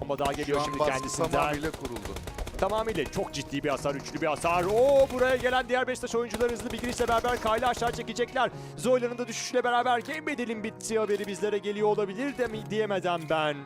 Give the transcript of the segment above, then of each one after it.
Bomba daha geliyor şimdi kendisinden. tamamıyla kuruldu. Tamamıyla çok ciddi bir hasar, üçlü bir hasar. Oo buraya gelen diğer Beşiktaş oyuncuları hızlı bir girişle beraber Kayla aşağı çekecekler. Zoyla'nın da düşüşüyle beraber game bedelin bittiği haberi bizlere geliyor olabilir de mi diyemeden ben.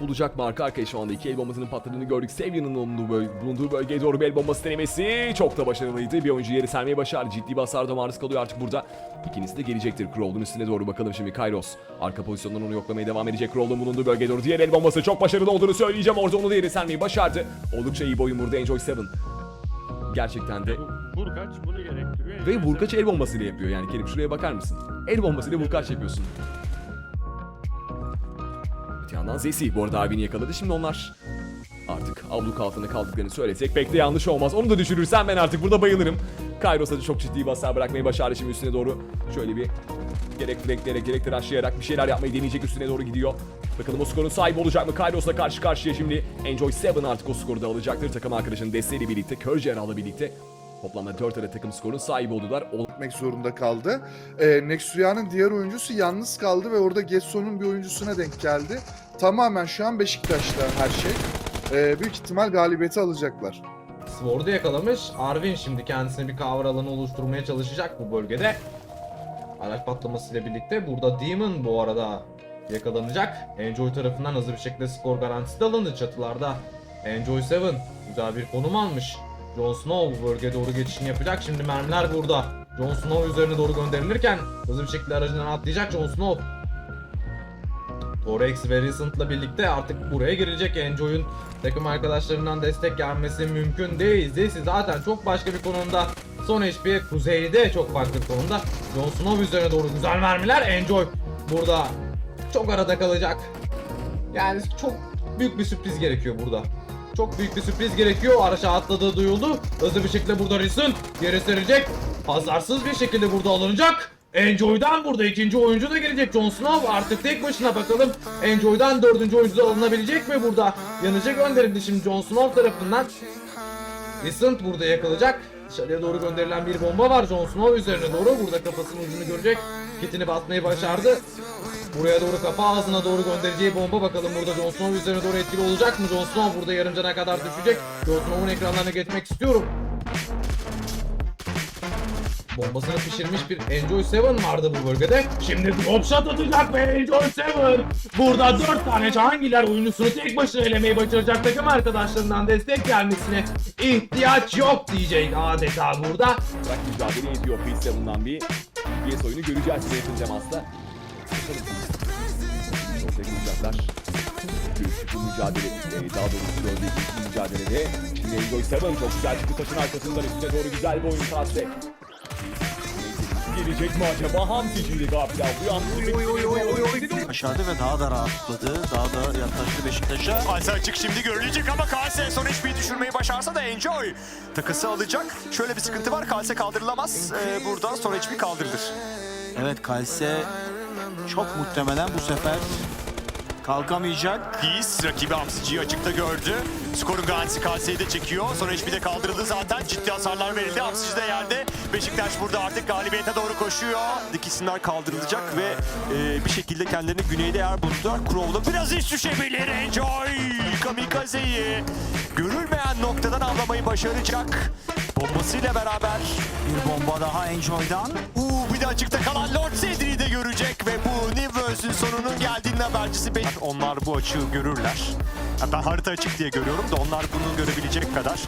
Bulacak mı arka arkaya şu anda iki el bombasının patladığını gördük. Savian'ın bulunduğu, böl- bulunduğu bölgeye doğru bir el bombası denemesi çok da başarılıydı. Bir oyuncu yeri sermeyi başardı. Ciddi bir hasar da maruz kalıyor artık burada. İkincisi de gelecektir. Crow'un üstüne doğru bakalım şimdi Kairos. Arka pozisyondan onu yoklamaya devam edecek. Crow'un bulunduğu bölgeye doğru diğer el bombası çok başarılı olduğunu söyleyeceğim. Orada onu da yeri sermeyi başardı. Oldukça iyi bir oyun burada Enjoy 7. Gerçekten de Vurkaç bunu gerektiriyor. ve vurkaç el bombasıyla yapıyor yani Kerim şuraya bakar mısın? El bombasıyla vurkaç yapıyorsun. Yandan Zesi bu arada abini yakaladı şimdi onlar artık abluk altında kaldıklarını söylesek pek de yanlış olmaz. Onu da düşürürsen ben artık burada bayılırım. Kairos'a da çok ciddi bir hasar bırakmayı başardı şimdi üstüne doğru. Şöyle bir gerek flankleyerek gerek de rushlayarak bir şeyler yapmayı deneyecek üstüne doğru gidiyor. Bakalım o skorun sahibi olacak mı? Kairos'la karşı karşıya şimdi Enjoy 7 artık o skoru da alacaktır. Takım arkadaşının desteğiyle birlikte, Körceral'la birlikte Toplamda 4 adet takım skorun sahibi oldular. Gitmek zorunda kaldı. Ee, Nexuya'nın diğer oyuncusu yalnız kaldı ve orada Getson'un bir oyuncusuna denk geldi. Tamamen şu an Beşiktaş'ta her şey. Ee, büyük ihtimal galibiyeti alacaklar. Sword'u yakalamış. Arvin şimdi kendisine bir cover alanı oluşturmaya çalışacak bu bölgede. Araç patlamasıyla birlikte burada Demon bu arada yakalanacak. Enjoy tarafından hızlı bir şekilde skor garantisi de alındı çatılarda. Enjoy 7 güzel bir konum almış. Jon Snow bu bölgeye doğru geçişini yapacak. Şimdi mermiler burada. Jon Snow üzerine doğru gönderilirken hızlı bir şekilde aracından atlayacak Jon Snow. Torex ve birlikte artık buraya girecek Enjoy'un takım arkadaşlarından destek gelmesi mümkün değil. Zesi zaten çok başka bir konumda. Son HP kuzeyde çok farklı bir konumda. Jon Snow üzerine doğru güzel mermiler. Enjoy burada çok arada kalacak. Yani çok büyük bir sürpriz gerekiyor burada. Çok büyük bir sürpriz gerekiyor. Araça atladığı duyuldu. Hızlı bir şekilde burada Recent geri serecek. Hazarsız bir şekilde burada alınacak. Enjoy'dan burada ikinci oyuncu da gelecek. Jon Snow artık tek başına bakalım. Enjoy'dan dördüncü oyuncu da alınabilecek mi burada? Yanıcı gönderildi şimdi Jon Snow tarafından. Recent burada yakalayacak. Dışarıya doğru gönderilen bir bomba var Jon Snow üzerine doğru. Burada kafasının ucunu görecek. Kitini basmayı başardı. Buraya doğru kafa ağzına doğru göndereceği bomba bakalım burada Jon Snow üzerine doğru etkili olacak mı? Jon Snow burada yarım cana kadar düşecek. Jon Snow'un ekranlarına geçmek istiyorum. Bombasını pişirmiş bir Enjoy 7 vardı bu bölgede. Şimdi drop shot atacak ve Enjoy 7 burada 4 tane Cihangirler oyuncusunu tek başına elemeyi başaracak takım arkadaşlarından destek gelmesine ihtiyaç yok diyecek adeta burada. Bırak mücadele ediyor Prince Seven'dan bir PS oyunu göreceğiz yakın temasla. Çok yakınacaklar. Görüştük bu mücadele, daha doğrusu ikinci mücadelede. Enjoy 7 çok güzel çıktı taşın arkasından üstüne doğru güzel bir oyun tahsil. Gelecek mi acaba? Hamsiciyle gafil aldı. Hamsi Başardı ve daha da rahatladı. Daha da yaklaştı Beşiktaş'a. Kalse açık şimdi görülecek ama Kalse son HP'yi düşürmeyi başarsa da Enjoy takısı alacak. Şöyle bir sıkıntı var Kalse kaldırılamaz. Ee, buradan son HP kaldırılır. Evet Kalse çok muhtemelen bu sefer kalkamayacak. Giz rakibi Hamsici'yi açıkta gördü. Skorun garantisi Kalse'yi de çekiyor. Son HP'de kaldırıldı zaten. Ciddi hasarlar verildi. Hamsici de yerde. Beşiktaş burada artık galibiyete doğru koşuyor. İkisinden kaldırılacak ve e, bir şekilde kendilerini güneyde yer buldular. Crow'la biraz iş düşebilir. Enjoy! Kamikaze'yi görülmeyen noktadan avlamayı başaracak. Bombasıyla beraber Bir bomba daha Enjoy'dan. De açıkta kalan Lord Cedric'i de görecek ve bu Nivels'ün sonunun geldiğinin habercisi be- Onlar bu açığı görürler. Ben harita açık diye görüyorum da onlar bunu görebilecek kadar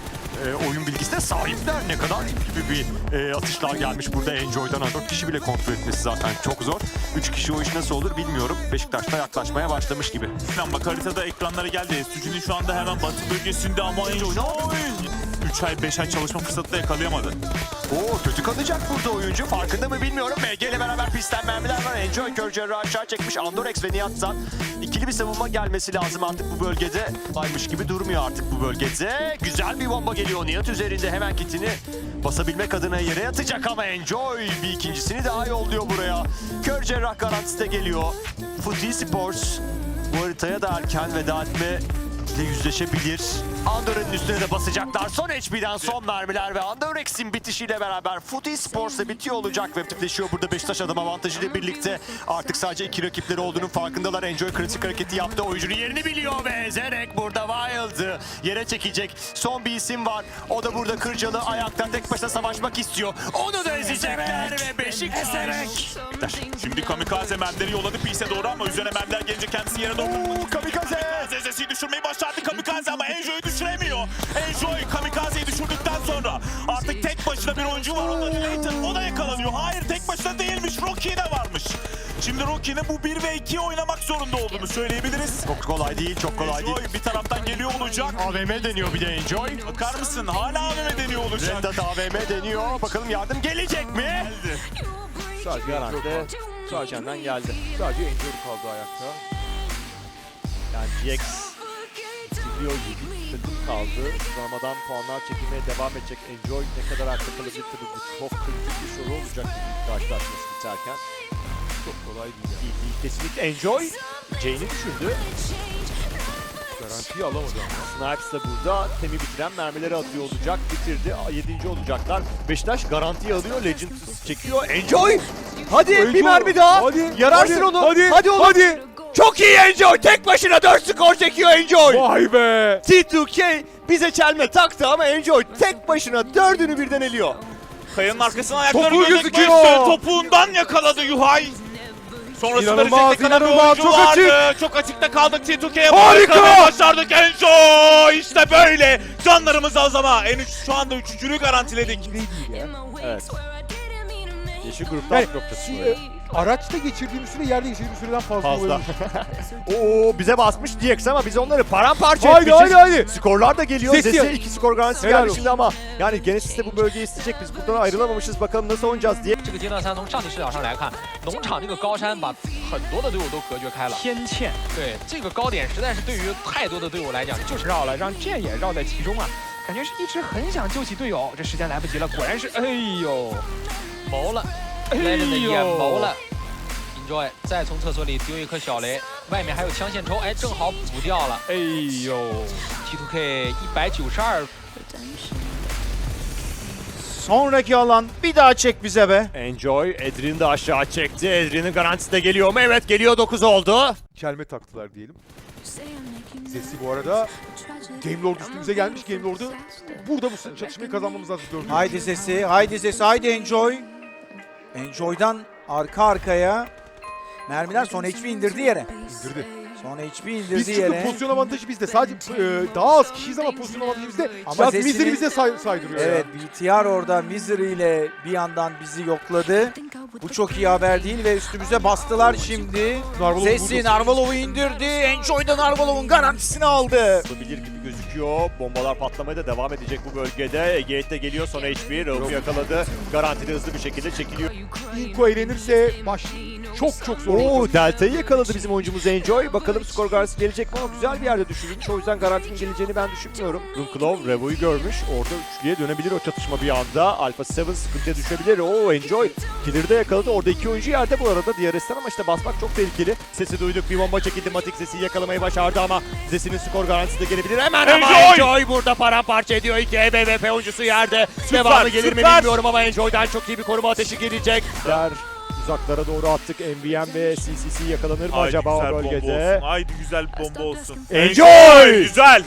e, oyun bilgisine sahipler. Ne kadar gibi bir e, atışlar gelmiş burada Enjoy'dan. 4 kişi bile kontrol etmesi zaten çok zor. 3 kişi o iş nasıl olur bilmiyorum. Beşiktaş'ta yaklaşmaya başlamış gibi. Bak haritada ekranlara geldi. Sucu'nun şu anda hemen batı bölgesinde ama Enjoy 3 ay 5 ay çalışma fırsatı da yakalayamadı. Oo kötü kalacak burada oyuncu. Farkında mı bilmiyorum. MG ile beraber pistten mermiler var. Enjoy Kör Cerrah'ı aşağı çekmiş. Andorex ve Nihat'tan ikili bir savunma gelmesi lazım artık bu bölgede. Baymış gibi durmuyor artık bu bölgede. Güzel bir bomba geliyor Nihat üzerinde. Hemen kitini basabilmek adına yere yatacak ama Enjoy bir ikincisini daha yolluyor buraya. Kör Cerrah garantisi de geliyor. Footy Sports bu haritaya da erken veda etme ile yüzleşebilir. Andorra'nın üstüne de basacaklar. Son HP'den son mermiler ve Andorrex'in bitişiyle beraber Foot Esports'la bitiyor olacak ve aktifleşiyor burada Beşiktaş adım avantajıyla birlikte. Artık sadece iki rakipleri olduğunun farkındalar. Enjoy kritik hareketi yaptı. Oyuncunun yerini biliyor ve Zerek burada Wild'ı yere çekecek. Son bir isim var. O da burada Kırcalı ayakta tek başına savaşmak istiyor. Onu da ezecekler ve Beşiktaş. Şimdi kamikaze mermileri yolladı Pis'e doğru ama üzerine mermiler gelince kendisi yere doğru. Oo, kamikaze! Zezesi'yi düşürmeyi başardı kamikaze ama Enjoy'u düşüremiyor. Enjoy kamikazeyi düşürdükten sonra artık tek başına bir oyuncu var. O da Layton. O da yakalanıyor. Hayır tek başına değilmiş. Rocky de varmış. Şimdi Rocky'nin bu 1 ve 2 oynamak zorunda olduğunu söyleyebiliriz. Çok kolay değil, çok kolay değil. Enjoy bir taraftan geliyor olacak. AVM deniyor bir de Enjoy. Bakar mısın? Hala AVM deniyor olacak. Rendat AVM deniyor. Bakalım yardım gelecek mi? Geldi. Sadece garanti Sarcan'dan geldi. Sadece Enjoy kaldı ayakta. Yani GX Silvio gibi takım kaldı. Uzamadan puanlar çekilmeye devam edecek. Enjoy ne kadar ayakta kalabilir tabii bu çok kritik bir soru olacak bu karşılaşması biterken. Çok kolay değil. Değil, değil. Kesinlikle Enjoy Jane'i düşürdü. Garantiyi alamadı ama. Snipes de burada temi bitiren mermileri atıyor olacak. Bitirdi. 7. olacaklar. Beşiktaş garantiyi alıyor. Legend çekiyor. Enjoy! Hadi bir mermi daha. Hadi, Yararsın hadi, onu. hadi, hadi oğlum. hadi. Çok iyi Enjoy. Tek başına 4 skor çekiyor Enjoy. Vay be. T2K bize çelme taktı ama Enjoy tek başına dördünü birden eliyor. Kayanın arkasına ayakları Topuğu gözüküyor. Topuğundan yakaladı Yuhay. Sonrasında İnanılmaz, Recep'te kalan bir inanılmaz. oyuncu Çok vardı. Çok açıkta kaldık T2K'ye. Harika! Başardık Enzo. İşte böyle. Canlarımız az ama en üç, şu anda üçüncülüğü garantiledik. Evet. Yeşil gruptan böyle. e, araçta geçirdiğimiz süre yerde geçirdiğimiz süreden fazla. Fazla. olabilir. Oo bize basmış DX ama biz onları paramparça Haydi etmişiz. haydi haydi. Skorlar da geliyor. Zesi. Zesi 2 skor garantisi Helal geldi olsun. şimdi ama yani Genesis de bu bölgeyi isteyecek. Biz buradan ayrılamamışız. Bakalım nasıl oynayacağız diye. 这个阶段赛从上帝视角上来看，农场这个高山把很多的队伍都隔绝开了。天堑，对这个高点实在是对于太多的队伍来讲就是绕了，让剑也绕在其中啊，感觉是一直很想救起队友，这时间来不及了，果然是，哎呦，谋了，雷人的眼谋了。Enjoy，再从厕所里丢一颗小雷，外面还有枪线抽，哎，正好补掉了。哎呦，T2K 一百九十二 Sonraki alan bir daha çek bize be. Enjoy Edrin'i de aşağı çekti. Edrin'in garantisi de geliyor mu? Evet geliyor 9 oldu. Kelme taktılar diyelim. Zesi bu arada Game Lord üstümüze gelmiş. Game Lord'u burada bu çatışmayı kazanmamız lazım. Dördüncü. Haydi sesi, haydi sesi, haydi Enjoy. Enjoy'dan arka arkaya mermiler son HP indirdi yere. İndirdi. Son HP Biz indirdi çünkü yere. pozisyon avantajı bizde. Sadece e, daha az kişiyiz ama pozisyon avantajı bizde. Ama Biraz Zesi'nin- bize say- saydırıyor ya. Evet BTR orada Misery ile bir yandan bizi yokladı. Bu çok iyi haber değil ve üstümüze bastılar şimdi. Narvalov Sesi burada. Narvalov'u indirdi. Enjoy'da Narvalov'un garantisini aldı. Olabilir gibi gözüküyor. Bombalar patlamaya da devam edecek bu bölgede. Egeit de geliyor son HP. Rauf yakaladı. Garantili hızlı bir şekilde çekiliyor. İlko eğlenirse baş çok çok zor Oo. Delta'yı yakaladı bizim oyuncumuz Enjoy. Bakalım skor garantisi gelecek mi ama güzel bir yerde düşürülmüş. O yüzden garantinin geleceğini ben düşünmüyorum. Runklov Revo'yu görmüş. Orada üçlüye dönebilir o çatışma bir anda. Alpha 7 sıkıntıya düşebilir. Oo Enjoy Killer'ı da yakaladı. Orada iki oyuncu yerde bu arada DRS'ten ama işte basmak çok tehlikeli. Sesi duyduk. Bir bomba çekildi. Matik Zesi'yi yakalamayı başardı ama Zesi'nin skor garantisi de gelebilir. Hemen ama Enjoy! Enjoy burada paramparça ediyor. İki EBVP oyuncusu yerde. Devamı gelir mi süper. bilmiyorum ama Enjoy'dan çok iyi bir koruma ateşi gelecek. Der uzaklara doğru attık. MVM ve CCC yakalanır mı Haydi acaba güzel o bomba bölgede? olsun. Haydi güzel bir bomba olsun. Enjoy! Güzel.